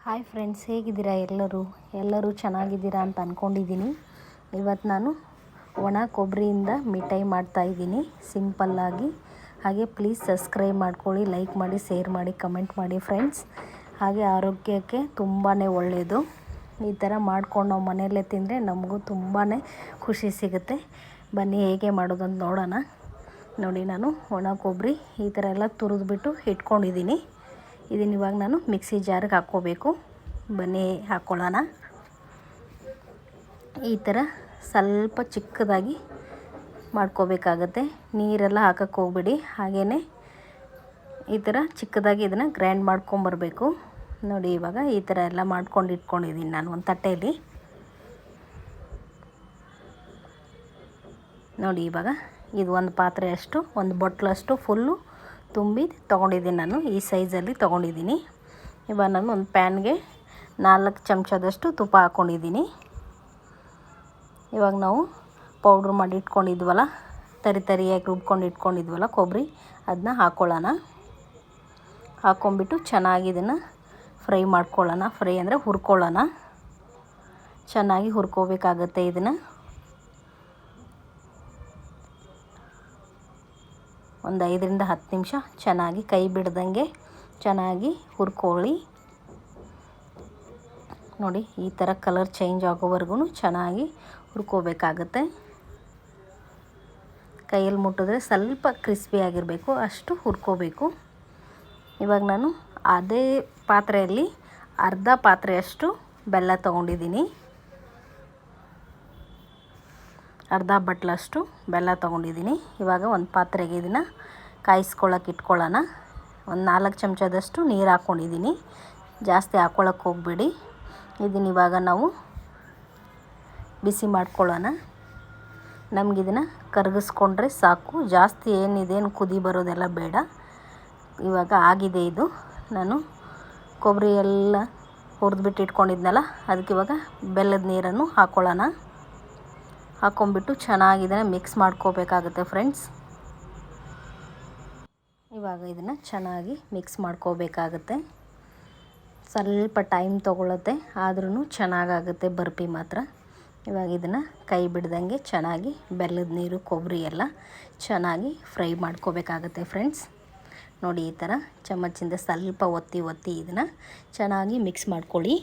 Hi friends ಹೇಗಿದ್ದೀರಾ ಎಲ್ಲರೂ? ಎಲ್ಲರೂ ಚೆನ್ನಾಗಿದ್ದೀರಾ ಅಂತ ಅಂದ್ಕೊಂಡಿದ್ದೀನಿ ಇವತ್ತು ನಾನು ಒಣ ಕೊಬ್ಬರಿಯಿಂದ ಮಿಠಾಯಿ ಮಾಡ್ತಾಯಿದ್ದೀನಿ ಸಿಂಪಲ್ಲಾಗಿ ಹಾಗೆ ಪ್ಲೀಸ್ ಸಬ್ಸ್ಕ್ರೈಬ್ ಮಾಡ್ಕೊಳ್ಳಿ ಲೈಕ್ ಮಾಡಿ ಶೇರ್ ಮಾಡಿ ಕಮೆಂಟ್ ಮಾಡಿ ಫ್ರೆಂಡ್ಸ್ ಹಾಗೆ ಆರೋಗ್ಯಕ್ಕೆ ತುಂಬಾ ಒಳ್ಳೆಯದು ಈ ಥರ ಮಾಡ್ಕೊಂಡು ನಾವು ಮನೆಯಲ್ಲೇ ತಿಂದರೆ ನಮಗೂ ತುಂಬಾ ಖುಷಿ ಸಿಗುತ್ತೆ. ಬನ್ನಿ, ಹೇಗೆ ಮಾಡೋದು ಅಂತ ನೋಡೋಣ. ನೋಡಿ ನಾನು ಒಣ ಕೊಬ್ಬರಿ ಈ ಥರ ಎಲ್ಲ ತುರಿದ್ಬಿಟ್ಟು ಇಟ್ಕೊಂಡಿದ್ದೀನಿ. ಇದನ್ನ ಇವಾಗ ನಾನು ಮಿಕ್ಸಿ ಜಾರಿಗೆ ಹಾಕ್ಕೋಬೇಕು. ಬನ್ನಿ, ಹಾಕ್ಕೊಳ್ಳೋಣ. ಈ ಥರ ಸ್ವಲ್ಪ ಚಿಕ್ಕದಾಗಿ ಮಾಡ್ಕೋಬೇಕಾಗತ್ತೆ. ನೀರೆಲ್ಲ ಹಾಕಕ್ಕೆ ಹೋಗ್ಬೇಡಿ. ಹಾಗೆಯೇ ಈ ಥರ ಚಿಕ್ಕದಾಗಿ ಇದನ್ನು ಗ್ರೈಂಡ್ ಮಾಡ್ಕೊಂಬರ್ಬೇಕು. ನೋಡಿ, ಇವಾಗ ಈ ಥರ ಎಲ್ಲ ಮಾಡ್ಕೊಂಡು ಇಟ್ಕೊಂಡಿದ್ದೀನಿ ನಾನು ಒಂದು ತಟ್ಟೆಯಲ್ಲಿ. ನೋಡಿ, ಇವಾಗ ಇದು ಒಂದು ಪಾತ್ರೆಯಷ್ಟು, ಒಂದು ಬೊಟ್ಲಷ್ಟು ಫುಲ್ಲು ತುಂಬಿ ತೊಗೊಂಡಿದ್ದೀನಿ ನಾನು, ಈ ಸೈಜಲ್ಲಿ ತೊಗೊಂಡಿದ್ದೀನಿ. ಇವಾಗ ನಾನು ಒಂದು ಪ್ಯಾನ್ಗೆ ನಾಲ್ಕು ಚಮಚದಷ್ಟು ತುಪ್ಪ ಹಾಕ್ಕೊಂಡಿದ್ದೀನಿ ಇವಾಗ ನಾವು ಪೌಡ್ರ್ ಮಾಡಿ ಇಟ್ಕೊಂಡಿದ್ವಲ್ಲ, ತರಿ ತರಿಯಾಗಿ ರುಬ್ಕೊಂಡು ಇಟ್ಕೊಂಡಿದ್ವಲ್ಲ ಕೊಬ್ಬರಿ ಅದನ್ನ ಹಾಕ್ಕೊಳ್ಳೋಣ ಹಾಕ್ಕೊಂಬಿಟ್ಟು ಚೆನ್ನಾಗಿ ಇದನ್ನು ಫ್ರೈ ಮಾಡ್ಕೊಳ್ಳೋಣ. ಫ್ರೈ ಅಂದರೆ ಹುರ್ಕೊಳ್ಳೋಣ. ಚೆನ್ನಾಗಿ ಹುರ್ಕೋಬೇಕಾಗತ್ತೆ ಇದನ್ನು. ಒಂದು ಐದರಿಂದ ಹತ್ತು ನಿಮಿಷ ಚೆನ್ನಾಗಿ ಕೈ ಬಿಡ್ದಂಗೆ ಚೆನ್ನಾಗಿ ಹುರ್ಕೊಳ್ಳಿ. ನೋಡಿ, ಈ ಥರ ಕಲರ್ ಚೇಂಜ್ ಆಗೋವರೆಗೂ ಚೆನ್ನಾಗಿ ಹುರ್ಕೋಬೇಕಾಗತ್ತೆ. ಕೈಯಲ್ಲಿ ಮುಟ್ಟಿದ್ರೆ ಸ್ವಲ್ಪ ಕ್ರಿಸ್ಪಿ ಆಗಿರಬೇಕು, ಅಷ್ಟು ಹುರ್ಕೋಬೇಕು. ಇವಾಗ ನಾನು ಅದೇ ಪಾತ್ರೆಯಲ್ಲಿ ಅರ್ಧ ಪಾತ್ರೆಯಷ್ಟು ಬೆಲ್ಲ ತೊಗೊಂಡಿದ್ದೀನಿ. ಅರ್ಧ ಬಟ್ಲಷ್ಟು ಬೆಲ್ಲ ತೊಗೊಂಡಿದ್ದೀನಿ. ಇವಾಗ ಒಂದು ಪಾತ್ರೆಗೆ ಇದನ್ನು ಕಾಯಿಸ್ಕೊಳ್ಳೋಕೆ ಇಟ್ಕೊಳ್ಳೋಣ. ಒಂದು ನಾಲ್ಕು ಚಮಚದಷ್ಟು ನೀರು ಹಾಕ್ಕೊಂಡಿದ್ದೀನಿ ಜಾಸ್ತಿ ಹಾಕ್ಕೊಳಕ್ಕೆ ಹೋಗಬೇಡಿ. ಇದನ್ನ ಇವಾಗ ನಾವು ಬಿಸಿ ಮಾಡ್ಕೊಳ್ಳೋಣ. ನಮಗಿದನ್ನು ಕರಗಿಸ್ಕೊಂಡ್ರೆ ಸಾಕು. ಜಾಸ್ತಿ ಏನಿದೇನು ಕುದಿ ಬರೋದೆಲ್ಲ ಬೇಡ. ಇವಾಗ ಆಗಿದೆ ಇದು. ನಾನು ಕೊಬ್ಬರಿ ಎಲ್ಲ ಹುರಿದ್ಬಿಟ್ಟು ಇಟ್ಕೊಂಡಿದ್ನಲ್ಲ, ಅದಕ್ಕೆ ಇವಾಗ ಬೆಲ್ಲದ ನೀರನ್ನು ಹಾಕ್ಕೊಳ್ಳೋಣ ಹಾಕ್ಕೊಂಬಿಟ್ಟು ಚೆನ್ನಾಗಿ ಇದನ್ನು ಮಿಕ್ಸ್ ಮಾಡ್ಕೋಬೇಕಾಗುತ್ತೆ ಫ್ರೆಂಡ್ಸ್ ಇವಾಗ ಇದನ್ನು ಚೆನ್ನಾಗಿ ಮಿಕ್ಸ್ ಮಾಡ್ಕೋಬೇಕಾಗುತ್ತೆ. ಸ್ವಲ್ಪ ಟೈಮ್ ತೊಗೊಳುತ್ತೆ ಆದ್ರೂ ಚೆನ್ನಾಗಾಗುತ್ತೆ ಬರ್ಪಿ ಮಾತ್ರ. ಇವಾಗ ಇದನ್ನು ಕೈ ಬಿಡ್ದಂಗೆ ಚೆನ್ನಾಗಿ ಬೆಲ್ಲದ ನೀರು, ಕೊಬ್ಬರಿ ಎಲ್ಲ ಚೆನ್ನಾಗಿ ಫ್ರೈ ಮಾಡ್ಕೋಬೇಕಾಗುತ್ತೆ ಫ್ರೆಂಡ್ಸ್ ನೋಡಿ ಈ ಥರ ಚಮಚಿಂದ ಸ್ವಲ್ಪ ಒತ್ತಿ ಒತ್ತಿ ಇದನ್ನು ಚೆನ್ನಾಗಿ ಮಿಕ್ಸ್ ಮಾಡ್ಕೊಳ್ಳಿ.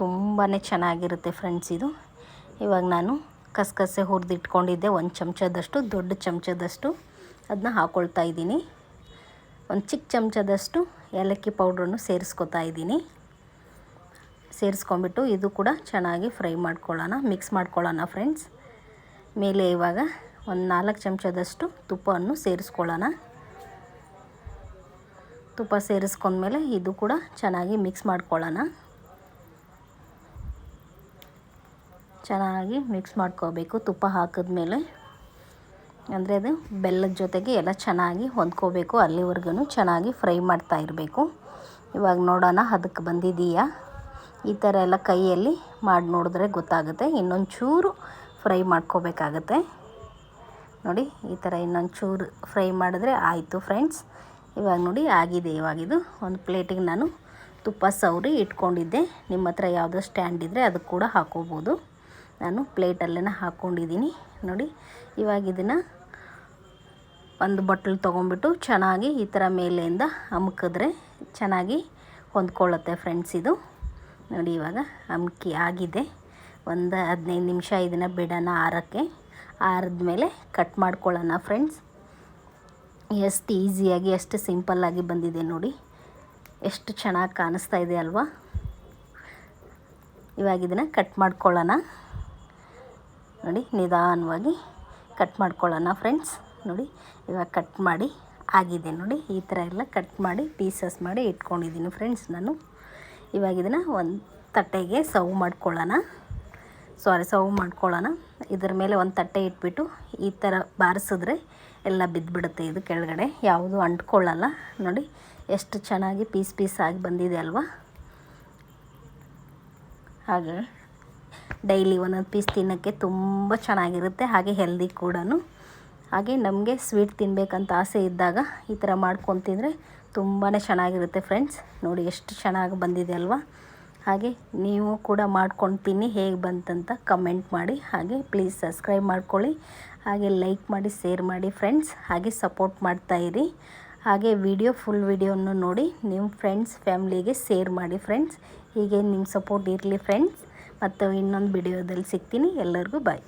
ತುಂಬಾ ಚೆನ್ನಾಗಿರುತ್ತೆ ಫ್ರೆಂಡ್ಸ್ ಇದು. ಇವಾಗ ನಾನು ಕಸಕಸೆ ಹುರಿದಿಟ್ಕೊಂಡಿದ್ದೆ, ಒಂದು ಚಮಚದಷ್ಟು, ದೊಡ್ಡ ಚಮಚದಷ್ಟು ಅದನ್ನ ಹಾಕ್ಕೊಳ್ತಾ ಇದ್ದೀನಿ. ಒಂದು ಚಿಕ್ಕ ಚಮಚದಷ್ಟು ಏಲಕ್ಕಿ ಪೌಡ್ರನ್ನು ಸೇರಿಸ್ಕೊತಾ ಇದ್ದೀನಿ. ಸೇರಿಸ್ಕೊಂಬಿಟ್ಟು ಇದು ಕೂಡ ಚೆನ್ನಾಗಿ ಫ್ರೈ ಮಾಡ್ಕೊಳ್ಳೋಣ ಮಿಕ್ಸ್ ಮಾಡ್ಕೊಳ್ಳೋಣ ಫ್ರೆಂಡ್ಸ್ ಮೇಲೆ ಇವಾಗ ಒಂದು ನಾಲ್ಕು ಚಮಚದಷ್ಟು ತುಪ್ಪವನ್ನು ಸೇರಿಸ್ಕೊಳ್ಳೋಣ. ತುಪ್ಪ ಸೇರಿಸ್ಕೊಂಡ್ಮೇಲೆ ಇದು ಕೂಡ ಚೆನ್ನಾಗಿ ಮಿಕ್ಸ್ ಮಾಡ್ಕೊಳ್ಳೋಣ. ಚೆನ್ನಾಗಿ ಮಿಕ್ಸ್ ಮಾಡ್ಕೋಬೇಕು, ತುಪ್ಪ ಹಾಕಿದ್ಮೇಲೆ. ಅಂದರೆ ಅದು ಬೆಲ್ಲದ ಜೊತೆಗೆ ಎಲ್ಲ ಚೆನ್ನಾಗಿ ಹೊಂದ್ಕೋಬೇಕು ಅಲ್ಲಿವರೆಗೂ ಚೆನ್ನಾಗಿ ಫ್ರೈ ಮಾಡ್ತಾ ಇರಬೇಕು. ಇವಾಗ ನೋಡೋಣ ಅದಕ್ಕೆ ಬಂದಿದೆಯಾ? ಈ ಥರ ಎಲ್ಲ ಕೈಯಲ್ಲಿ ಮಾಡಿ ನೋಡಿದ್ರೆ ಗೊತ್ತಾಗುತ್ತೆ ಇನ್ನೊಂದು ಚೂರು ಫ್ರೈ ಮಾಡ್ಕೋಬೇಕಾಗತ್ತೆ. ನೋಡಿ, ಈ ಥರ ಇನ್ನೊಂದು ಚೂರು ಫ್ರೈ ಮಾಡಿದ್ರೆ ಆಯಿತು ಫ್ರೆಂಡ್ಸ್. ಇವಾಗ ನೋಡಿ, ಆಗಿದೆ ಇವಾಗಿದು ಒಂದು ಪ್ಲೇಟಿಗೆ ನಾನು ತುಪ್ಪ ಸವರಿ ಇಟ್ಕೊಂಡಿದ್ದೆ. ನಿಮ್ಮ ಹತ್ರ ಯಾವುದೋ ಸ್ಟ್ಯಾಂಡ್ ಇದ್ದರೆ ಅದಕ್ಕೆ ಕೂಡ ಹಾಕೋಬೋದು. ನಾನು ಪ್ಲೇಟಲ್ಲೇ ಹಾಕ್ಕೊಂಡಿದ್ದೀನಿ. ನೋಡಿ, ಇವಾಗ ಇದನ್ನು ಒಂದು ಬಟ್ಲು ತೊಗೊಂಬಿಟ್ಟು ಚೆನ್ನಾಗಿ ಈ ಥರ ಮೇಲೆಯಿಂದ ಅಮ್ಕಿದ್ರೆ ಚೆನ್ನಾಗಿ ಹೊಂದ್ಕೊಳ್ಳುತ್ತೆ ಫ್ರೆಂಡ್ಸ್ ಇದು. ನೋಡಿ, ಇವಾಗ ಅಮ್ಕಿ ಆಗಿದೆ. ಒಂದು ಹದಿನೈದು ನಿಮಿಷ ಇದನ್ನು ಬಿಡೋಣ ಆರಕ್ಕೆ. ಆರಿದ್ಮೇಲೆ ಕಟ್ ಮಾಡ್ಕೊಳ್ಳೋಣ ಫ್ರೆಂಡ್ಸ್. ಎಷ್ಟು ಈಸಿಯಾಗಿ, ಎಷ್ಟು ಸಿಂಪಲ್ಲಾಗಿ ಬಂದಿದೆ ನೋಡಿ. ಎಷ್ಟು ಚೆನ್ನಾಗಿ ಕಾಣಿಸ್ತಾ ಇದೆ ಅಲ್ವಾ? ಇವಾಗ ಇದನ್ನು ಕಟ್ ಮಾಡ್ಕೊಳ್ಳೋಣ. ನೋಡಿ, ನಿಧಾನವಾಗಿ ಕಟ್ ಮಾಡ್ಕೊಳ್ಳೋಣ ಫ್ರೆಂಡ್ಸ್ ನೋಡಿ, ಇವಾಗ ಕಟ್ ಮಾಡಿ ಆಗಿದೆ ನೋಡಿ, ಈ ಥರ ಎಲ್ಲ ಕಟ್ ಮಾಡಿ ಪೀಸಸ್ ಮಾಡಿ ಇಟ್ಕೊಂಡಿದ್ದೀನಿ ಫ್ರೆಂಡ್ಸ್ ನಾನು. ಇವಾಗ ಇದನ್ನು ಒಂದು ತಟ್ಟೆಗೆ ಸರ್ವ್ ಮಾಡ್ಕೊಳ್ಳೋಣ. ಸಾರಿ ಸರ್ವ್ ಮಾಡ್ಕೊಳ್ಳೋಣ. ಇದ್ರ ಮೇಲೆ ಒಂದು ತಟ್ಟೆ ಇಟ್ಬಿಟ್ಟು ಈ ಥರ ಬಾರಿಸಿದ್ರೆ ಎಲ್ಲ ಬಿದ್ದುಬಿಡುತ್ತೆ ಇದು ಕೆಳಗಡೆ. ಯಾವುದು ಅಂಟ್ಕೊಳ್ಳಲ್ಲ. ನೋಡಿ, ಎಷ್ಟು ಚೆನ್ನಾಗಿ ಪೀಸ್ ಪೀಸ್ ಆಗಿ ಬಂದಿದೆ ಅಲ್ವಾ? ಹಾಗೆ. ಡೈಲಿ ಒಂದೊಂದು ಪೀಸ್ ತಿನ್ನೋಕ್ಕೆ ತುಂಬ ಚೆನ್ನಾಗಿರುತ್ತೆ, ಹಾಗೆ ಹೆಲ್ದಿ ಕೂಡ ಹಾಗೆ ನಮಗೆ ಸ್ವೀಟ್ ತಿನ್ನಬೇಕಂತ ಆಸೆ ಇದ್ದಾಗ ಈ ಥರ ಮಾಡ್ಕೊಂಡು ತಿಂದರೆ ತುಂಬಾ ಚೆನ್ನಾಗಿರುತ್ತೆ ಫ್ರೆಂಡ್ಸ್ ನೋಡಿ ಎಷ್ಟು ಚೆನ್ನಾಗಿ ಬಂದಿದೆ ಅಲ್ವಾ? ಹಾಗೆ ನೀವು ಕೂಡ ಮಾಡ್ಕೊಂಡು ತಿನ್ನಿ, ಹೇಗೆ ಬಂತಂತ ಕಮೆಂಟ್ ಮಾಡಿ. ಹಾಗೆ ಪ್ಲೀಸ್ ಸಬ್ಸ್ಕ್ರೈಬ್ ಮಾಡ್ಕೊಳ್ಳಿ. ಹಾಗೆ ಲೈಕ್ ಮಾಡಿ ಶೇರ್ ಮಾಡಿ ಫ್ರೆಂಡ್ಸ್ ಹಾಗೆ ಸಪೋರ್ಟ್ ಮಾಡ್ತಾಯಿರಿ ಹಾಗೆ ವಿಡಿಯೋ ಫುಲ್ ವಿಡಿಯೋನು ನೋಡಿ ನಿಮ್ಮ ಫ್ರೆಂಡ್ಸ್ ಫ್ಯಾಮ್ಲಿಗೆ ಶೇರ್ ಮಾಡಿ ಫ್ರೆಂಡ್ಸ್ ಹೀಗೆ ನಿಮ್ಮ ಸಪೋರ್ಟ್ ಇರಲಿ ಫ್ರೆಂಡ್ಸ್ ಮತ್ತು ಇನ್ನೊಂದು ವಿಡಿಯೋದಲ್ಲಿ ಸಿಗ್ತೀನಿ. ಎಲ್ಲರಿಗೂ ಬಾಯ್